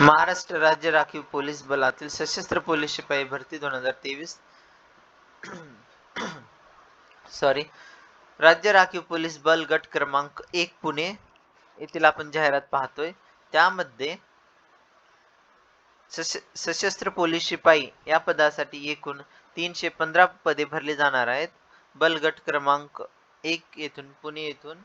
महाराष्ट्र राज्य राखीव पोलीस बलातील सशस्त्र पोलीस शिपाई भरती दोन हजार तेवीस. सॉरी राज्य राखीव पोलीस बल गट क्रमांक एक पुणे येथील आपण जाहिरात पाहतोय. त्यामध्ये सश सशस्त्र पोलीस शिपाई या पदासाठी एकूण तीनशे पंधरा पदे भरली जाणार आहेत. बल गट क्रमांक एक येथून पुणे येथून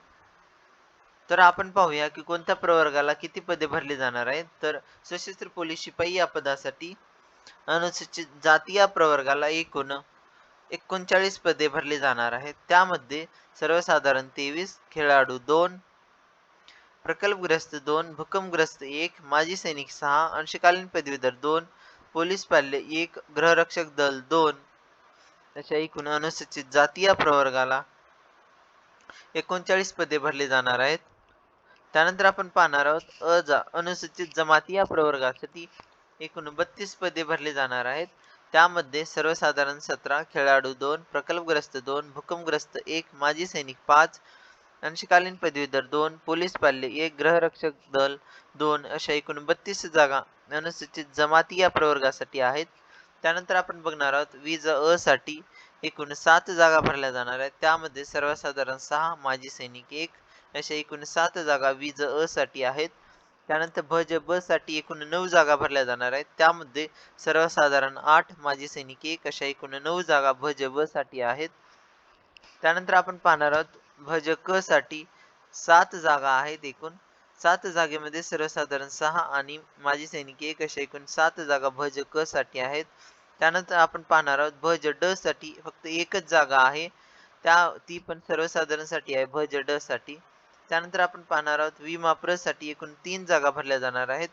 तर आपण पाहूया की कोणत्या प्रवर्गाला किती पदे भरली जाणार आहेत. तर सशस्त्र पोलीस शिपाई या पदासाठी अनुसूचित जाती या प्रवर्गाला एकूण एकोणचाळीस पदे भरली जाणार आहेत. त्यामध्ये सर्वसाधारण तेवीस खेळाडू दोन प्रकल्पग्रस्त दोन भूकंपग्रस्त एक माजी सैनिक सहा अंशकालीन पदवीधर दोन पोलीस पाल्य एक गृहरक्षक दल दोन अशा एकूण अनुसूचित जाती या प्रवर्गाला एकोणचाळीस पदे भरली जाणार आहेत. त्यानंतर आपण पाहणार आहोत अ जा अनुसूचित जमाती या प्रवर्गासाठी एकूण बत्तीस पदे भरली जाणार आहेत. त्यामध्ये सर्वसाधारण सतरा खेळाडू दोन प्रकल्पग्रस्त दोन भूकंपग्रस्त एक माजी सैनिक पाच अंशकालीन पदवीधर दोन पोलीस पाल्य एक गृहरक्षक दल दोन अशा एकूण बत्तीस जागा अनुसूचित जमाती या प्रवर्गासाठी आहेत. त्यानंतर आपण बघणार आहोत वीज अ साठी एकूण सात जागा भरल्या जाणार आहेत. त्यामध्ये सर्वसाधारण सहा माजी सैनिक एक अशा एकूण सात जागा वीज अ साठी आहेत. त्यानंतर भज ब साठी एकूण नऊ जागा भरल्या जाणार आहेत. त्यामध्ये सर्वसाधारण आठ माजी सैनिक एक अशा एकूण नऊ जागा भज ब साठी आहेत. त्यानंतर आपण पाहणार आहोत भज क साठी सात जागा आहेत एकूण. सात जागेमध्ये सर्वसाधारण सहा आणि माजी सैनिक एक अशा एकूण सात जागा भज क साठी आहेत. त्यानंतर आपण पाहणार आहोत भज ड साठी फक्त एकच जागा आहे. त्या ती पण सर्वसाधारणसाठी आहे भज ड साठी. त्यानंतर आपण पाहणार आहोत विमा साठी एकूण तीन जागा भरल्या जाणार आहेत.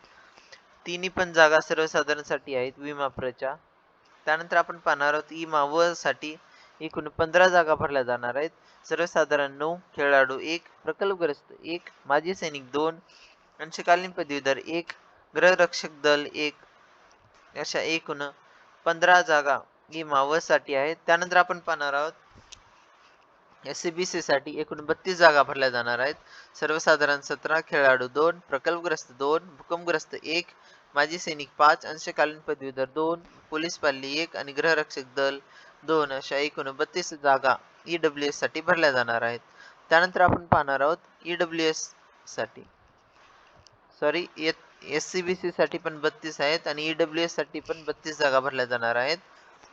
तिन्ही पण जागा सर्वसाधारणसाठी आहेत विमाप्रच्या त्यानंतर आपण पाहणार आहोत इमा व साठी एकूण पंधरा जागा भरल्या जाणार आहेत. सर्वसाधारण नऊ खेळाडू एक प्रकल्पग्रस्त एक माजी सैनिक दोन अंशकालीन पदवीधर एक ग्रहरक्षक दल एक अशा एकूण पंधरा जागा इमा व साठी आहेत. त्यानंतर आपण पाहणार आहोत एस सी बी सी साठी एकूण बत्तीस जागा भरल्या जाणार आहेत. सर्वसाधारण सतरा खेळाडू दोन प्रकल्पग्रस्त दोन भूकंपग्रस्त एक माजी सैनिक पाच अंशकालीन पदवीधर दोन पोलीस पाल्ली एक आणि गृहरक्षक दल दोन अशा एकूण बत्तीस जागा ई डब्ल्यू एससाठी भरल्या जाणार आहेत. त्यानंतर आपण पाहणार आहोत E W एससाठी. Sorry S C B C साठी पण बत्तीस आहेत आणि ई डब्ल्यू एससाठी पण बत्तीस जागा भरल्या जाणार आहेत.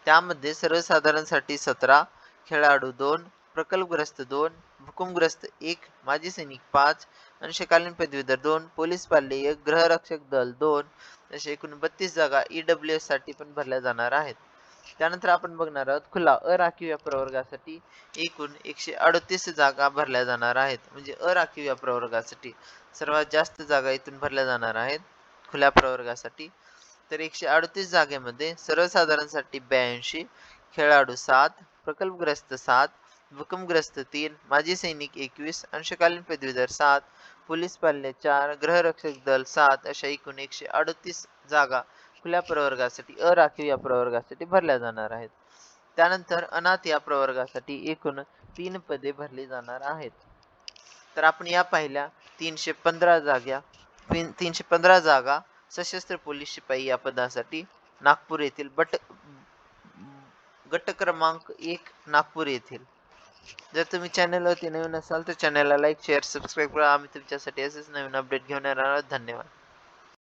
त्यामध्ये सर्वसाधारणसाठी सतरा खेळाडू दोन प्रकल्पग्रस्त दोन भूकंपग्रस्त एक माजी सैनिक पाच अंशकालीन पदवीधर दोन पोलीस पाल्य एक गृहरक्षक दल दोन अशा एकूण बत्तीस जागा ई डब्ल्यू एससाठी पण भरल्या जाणार आहेत. त्यानंतर आपण बघणार आहोत खुला अराखीव या प्रवर्गासाठी एकूण एकशे अडतीस जागा भरल्या जाणार आहेत. म्हणजे अराखीव या प्रवर्गासाठी सर्वात जास्त जागा इथून भरल्या जाणार आहेत खुल्या प्रवर्गासाठी. तर एकशे अडतीस जागेमध्ये सर्वसाधारणसाठी ब्याऐंशी खेळाडू सात प्रकल्पग्रस्त सात भूकंपग्रस्त तीन माजी सैनिक एकवीस अंशकालीन पदवीधर सात पोलीस पाल्य चार गृहरक्षक दल सात अशा एकूण एकशे अडतीस जागा खुल्या प्रवर्गासाठी अराखीव या प्रवर्गासाठी भरल्या जाणार आहेत. त्यानंतर अनाथ या प्रवर्गासाठी एकूण तीन पदे भरली जाणार आहेत. तर आपण या पाहिल्या तीनशे पंधरा जाग्या तीनशे पंधरा जागा सशस्त्र पोलीस शिपाई या पदासाठी. नागपूर येथील बट गट क्रमांक एक नागपूर येथील. जर तुम्ही चॅनलवरती नवीन असाल तर चॅनलला लाईक शेअर सबस्क्राईब करा. आम्ही तुमच्यासाठी असेच नवीन अपडेट घेऊन येणार आहोत. धन्यवाद.